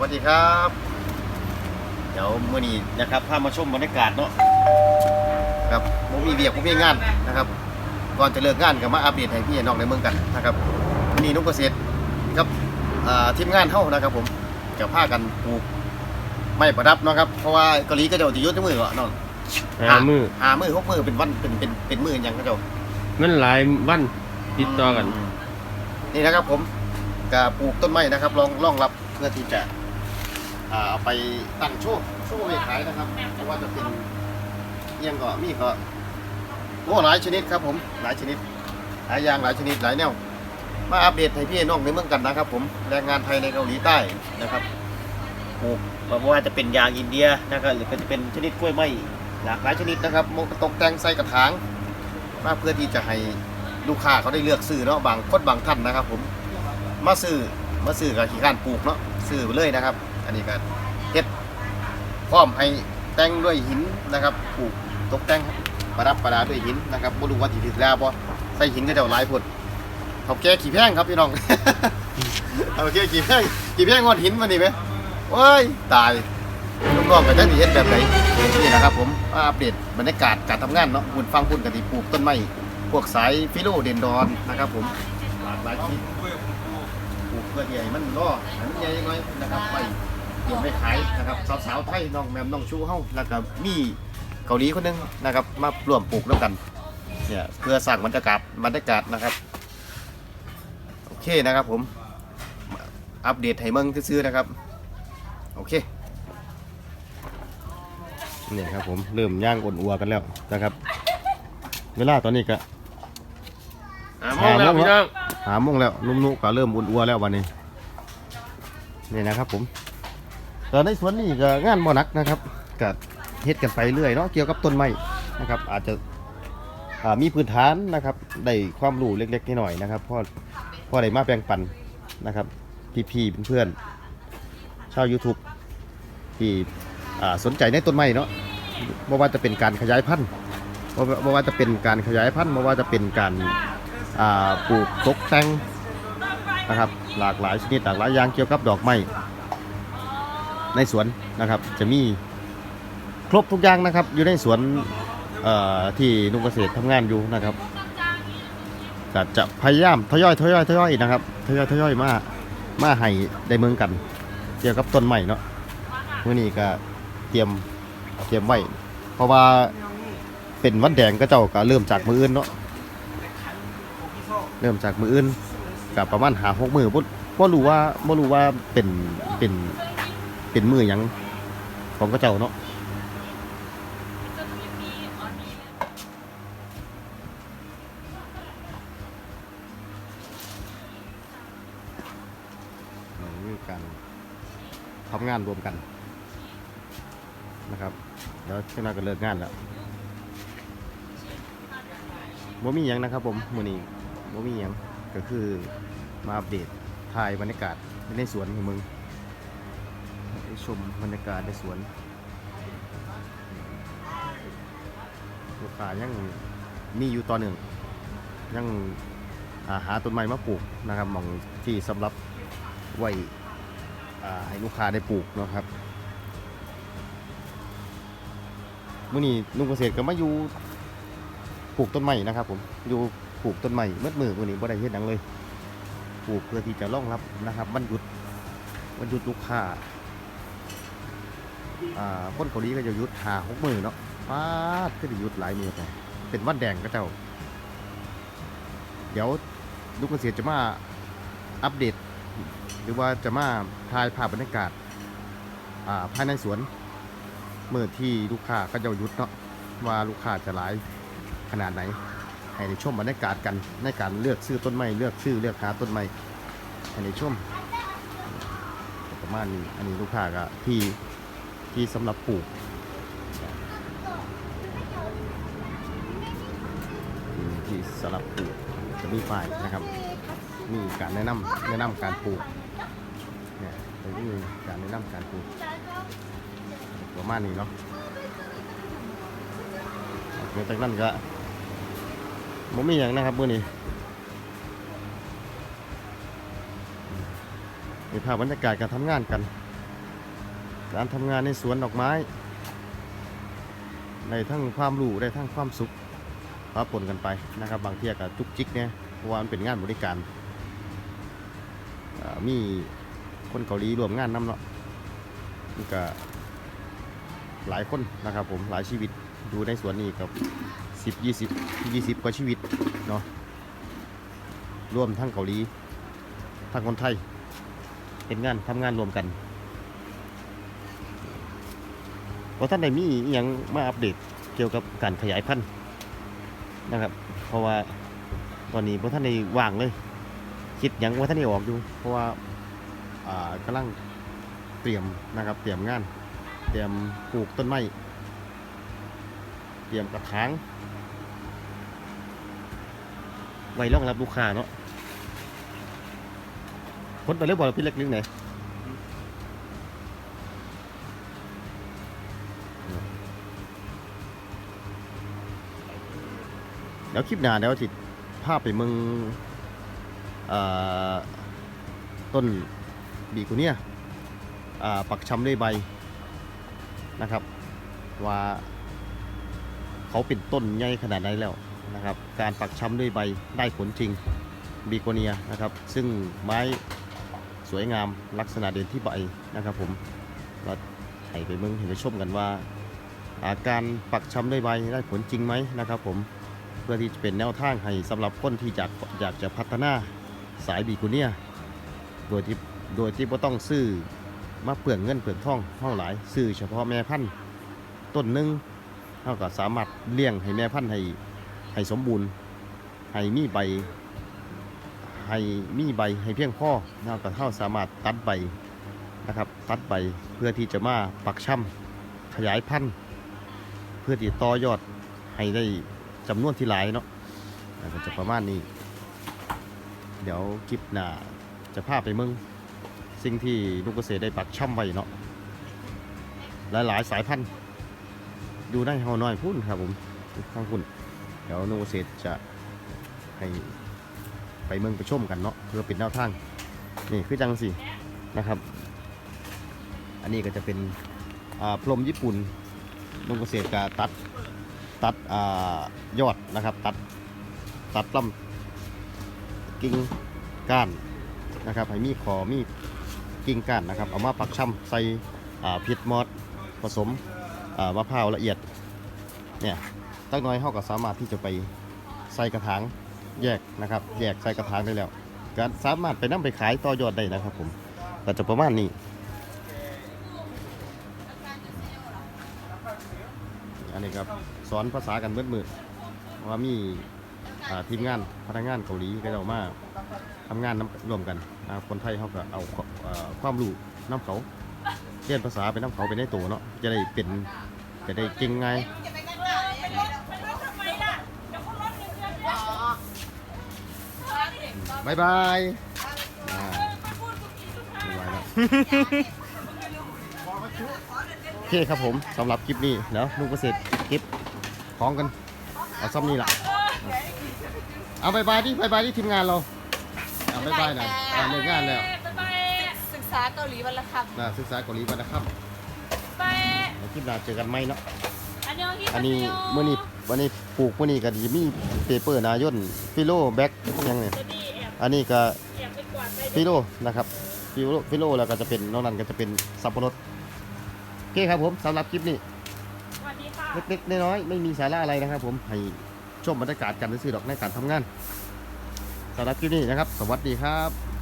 วัสดีครับ เดี๋ยวมื่อนี้นะครับพามาชมบรรยากาศเนาะครับผมมีเบียกผมมีงานนะครับ ก่อนจะเลิกงานก็มาอัปเดตให้พี่น้องในเมืองกันนะครับวันนี้นุ่งเกษตรครับอ่าทีมงานเท่านะครับ ผมจะพากันปลูกไม้ประดับเนาะครับเพราะว่าเกาหลีก็จะจะยุดในมือก่อนเนาะหามือหามือหกมือเป็นวันเป็นเป็นเป็นมืออย่างเขาเจ้ามันหลายวันติดต่อกันมนี่นะครับผมก็ปลูกต้นไม้นะครับรองรองรับเพื่อที่จะ อ่าเอาไปตั้งโชว์โชว์ไว้ขายนะครับเพราะว่าจะเป็นเอียงก็มีก็โอ้หลายชนิดครับผมหลายชนิดหลายอย่างหลายชนิดหลายแนวมาอัปเดตให้พี่น้องในเมืองกันนะครับ ผมแรงงานไทยในเกาหลีใต้นะครับปลูกไม่ว่าจะเป็นยางอินเดียนะครับหรือเป็นเป็นชนิดกล้วยไม้หลากหลายชนิดนะครับมกตกแต่งใส่กระถางมาเพื่อที่จะให้ลูกค้าเขาได้เลือกซื้อเนาะบางคนบางท่านนะครับ ผมมาซื้อมาซื้อกับขี้ข้านปลูกเนาะซื้อเลยนะครับ อันนี้ก็เฮ็ดพร้อมให้แต่งด้วยหินนะครับปลูกตกแต่งประดับประดาด้วยหินนะครับบ่รู้ว่าสิถึกแล้วบ่ใส่หินก็จะหลายพุ่นเขาแก่ขี้แพงครับพี่น้องเอาแก่ขี้แพงขี้แพงงอนหินมานี่ไหมโอ้ยตายลูกน้องก็จังสิเฮ็ดแบบไหนนี่นะครับผมอัปเดตบรรยากาศการทำงานเนาะคุณฟังคุณกันที่ปลูกต้นไม้พวกสายฟิโลเดนดอนนะครับผมหลากหลายชนิดปลูกเพื่อที่ให้มันรอให้มันใหญ่หน่อยนะครับไป เตรียมไปขายนะครับสาวๆไทยน้องแมมน้องชูเฮาแล้วก็มีเกาหลีคนหนึงนะครับมาร่วมปลูกด้วยกันเนี่ยเพื่อสร้างบรรยากาศบรรยากาศนะครับโอเคนะครับผมอัปเดตให้เมืองซื่อๆนะครับโอเคเนี่ยครับผมเริ่มย่างอ่อนอัวกันแล้วนะครับ เวลาตอนนี้ก็มองแล้วพี่น้องหาโมงแล้วนุ่มๆก็เริ่มอ่อนอัวแล้ววันนี้นี่นะครับผม แต่ในสวนนี่ก็งานบ่นักนะครับก็เฮ็ดกันไปเรื่อยเนาะเกี่ยวกับต้นไม้นะครับอาจจะมีพื้นฐานนะครับได้ความรู้เล็กๆน้อยๆนะครับพ่อพ่อได้มาแบ่งปันนะครับพี่ๆเพื่อนๆชาว YouTube ที่สนใจในต้นไม้เนาะไม่ว่าจะเป็นการขยายพันธุ์บ่ว่าว่าจะเป็นการขยายพันธุ์ไม่ว่าจะเป็นการปลูกตกแต่งนะครับหลากหลายชนิดหลากหลายอย่างเกี่ยวกับดอกไม้ ในสวนนะครับ จะมีครบทุกอย่างนะครับ อยู่ในสวนที่นุ่งเกษตรทำงานอยู่นะครับก็จะพยายามทยอยทยอยทยอยนะครับทยอยทยอยมามาให้ได้เมืองกัน เกี่ยวกับต้นไม้เนาะมื้อนี้ก็เตรียมเตรียมไว้เพราะว่าเป็นวันแดงก็เจ้าก็เริ่มจากมืออื่นเนาะเริ่มจากมืออื่นกับประมาณหาหกมือบ่บ่รู้ว่าบ่รู้ว่าเป็นเป็น เป็นมือยังของก็เจ้าเนาะนี่การทำงานรวมกันนะครับเดี๋ยวช่วงหน้าก็เลิกงานแล้วบ่มีหยังนะครับผมมือนี้บ่มีหยังก็คือมาอัปเดตถ่ายบรรยากาศในสวนของมึง ชมบรรยากาศในสวน ลูกค้ายังมีอยู่ต่อหนึ่ง ยังอาหาต้นไม้มาปลูกนะครับมองที่สำหรับไว้อ่าให้ลูกค้าได้ปลูกนะครับเมื่อนี้ลุงเกษตรก็มาอยู่ปลูกต้นไม้นะครับ ผมอยู่ปลูกต้นไม้เมื่อมือมื่อนี้บ่ได้เฮ็ดหยังเลย ปลูกเพื่อที่จะรองรับนะครับวันหยุดวันหยุดลูกค้า อ่าคนเกาหลีก็จะยุดหาหกมือเนาะป้าดก็จะยุดหลายมือไปเป็นวันแดงก็เจ้า เดี๋ยวลุงเกษตรจะมาอัปเดต หรือว่าจะมาถ่ายภาพบรรยากาศอ่าภายในสวนเมื่อที่ลูกค้าก็จะยุดเนาะว่าลูกค้าจะหลายขนาดไหน ให้ในช่วงบรรยากาศกันในการเลือกซื้อต้นไม้เลือกซื้อเลือกหาต้นไม้ให้ในช่วงประมาณนี้อันนี้ลูกค้าก็ที่ ที่สำหรับปลูกที่สำหรับปลูกจะมีฝ่ายนะครับ มีการแนะนำแนะนำการปลูกเนี่ยจะมีการแนะนำการปลูกประมาณนี้เนาะหลังจากนั้นก็ผมมีอย่างนะครับเมื่อนี้มีภาพบรรยากาศการทำงานกัน การทำงานในสวนดอกไม้ได้ทั้งความรู้ได้ทั้งความสุขปะปนกันไปนะครับ บางเที่ยกับจุกจิกเนี่ยเพราะว่ามันเป็นงานบริการมีคนเกาหลีรวมงานนำเนาะมันก็หลายคนนะครับผมหลายชีวิตดูในสวนนี้กับสิบยี่สิบยี่สิบกว่าชีวิตเนาะรวมทั้งเกาหลีทั้งคนไทยเป็นงานทำงานรวมกัน ว่าท่านได้มีอหยังมาอัปเดตเกี่ยวกับการขยายพันธุ์นะครับ เพราะว่าตอนนี้พระท่านได้ว่างเลย คิดหยังว่าท่านได้ออกอยู่ เพราะว่าอ่ากำลังเตรียมนะครับ เตรียมงาน เตรียมปลูกต้นไม้เตรียมกระถางไว้รองรับลูกค้าเนาะพ้นไปเรื่อยบ่พี่เล็กนึงไหน เดี๋ยวคลิปหน้าเดี๋ยวจิภาพไปเมืองต้นบีกุเนียอ่าปักชำด้วยใบนะครับ ว่าเขาเป็นต้นใหญ่ขนาดไหนแล้วนะครับ การปักชำด้วยใบได้ผลจริงบีโกเนียนะครับ ซึ่งไม้สวยงามลักษณะเด่นที่ใบนะครับผมเราให้ไปเมืองเห็นไปชมกันว่าอ่าการปักชำด้วยใบได้ผลจริงไหมนะครับผม เพื่อที่จะเป็นแนวทางให้สำหรับคนที่อยากอยากจะพัฒนาสายบีกูเนียโดยที่โดยที่ไม่ต้องซื้อมาเปลืองเงินเปลืองทองเท่าหลายซื้อเฉพาะแม่พันธุ์ต้นหนึ่งเท่ากับสามารถเลี้ยงให้แม่พันธุ์ให้ให้สมบูรณ์ให้มีใบให้มีใบให้เพียงพอเท่ากับเท่าสามารถตัดใบนะครับตัดใบเพื่อที่จะมาปักช่ำขยายพันธุ์ เพื่อที่ต่อยอดให้ได้ จำนวนที่หลายเนาะอ่าก็จะประมาณนี้ เดี๋ยวคลิปหน้าจะพาไปเมืองสิ่งที่ลูกเกษตรได้ปักช่ำไว้เนาะหลายๆสายพันธุ์ดูได้เฮาน้อยพุ่นครับผมข้างพุ่นเดี๋ยวลูกเกษตรจะให้ไปเมืองไปชมกันเนาะเพื่อป็นแนวทางนี่คือจังสินะครับ อันนี้ก็จะเป็นพรมญี่ปุ่นลูกเกษตรก็ตัด ตัดอยอดนะครับ ตัดตัดลำกิ่งก้านนะครับให้มีขอมีกิ่งก้านนะครับ เอามาปักช่ำใส่พิษมอดผสมมะพร้าวละเอียดเนี่ยตั้งน้อยเขาก็สามารถที่จะไปใส่กระถางแยกนะครับ แยกใส่กระถางได้แล้วก็สามารถไปนํไปขายต่อยอดได้นะครับผมก็จะประมาณนี้ อันนี้ครับสอนภาษากันเบิดมือว่ามีทีมงานพนักงานเกาหลีก็จะมาทำงานนำร่วมกันคนไทยเขาก็เอาความรู้น้ำเขาเรียนภาษาเป็นน้ำเขาเป็นในตัวเนาะจะได้เป็นจะได้เก่งไงบายบายบายบายแล้ว เคครับผมสำหรับคลิปนี้เดี๋ยวลุงเกษตรคลิปของกันเอาซ่อมนี่ละเอาบายบายดิบายบายดิทีมงานเราเอาบายบายหน่อยอ่าเลิกงานแล้วศึกษาเกาหลีวันละคนะศึกษาเกาหลีมานะครับำไปเดี๋ยวคลิปหน้าเจอกันไหมเนาะอันนี้อันนี้เมื่อนี้วันนี้ปลูกเมื่อนี้ก็จะมีเปเปอร์นายนฟิโลแบ็กยังไงจะดีแอบอันนี้ก็ แอบไปกวาดไปฟิโลนะครับฟิโลฟิโลแล้วก็จะเป็นนอกนั้นก็จะเป็นสับปะรดโอเคครับผมสำหรับคลิปนี้สวัสดีค่ะ เล็กๆน้อยๆไม่มีสาระอะไรนะครับ ผมให้ชมบรรยากาศกันซื้อๆดอกในการทำงานสำหรับคลิปนี้นะครับ สวัสดีครับ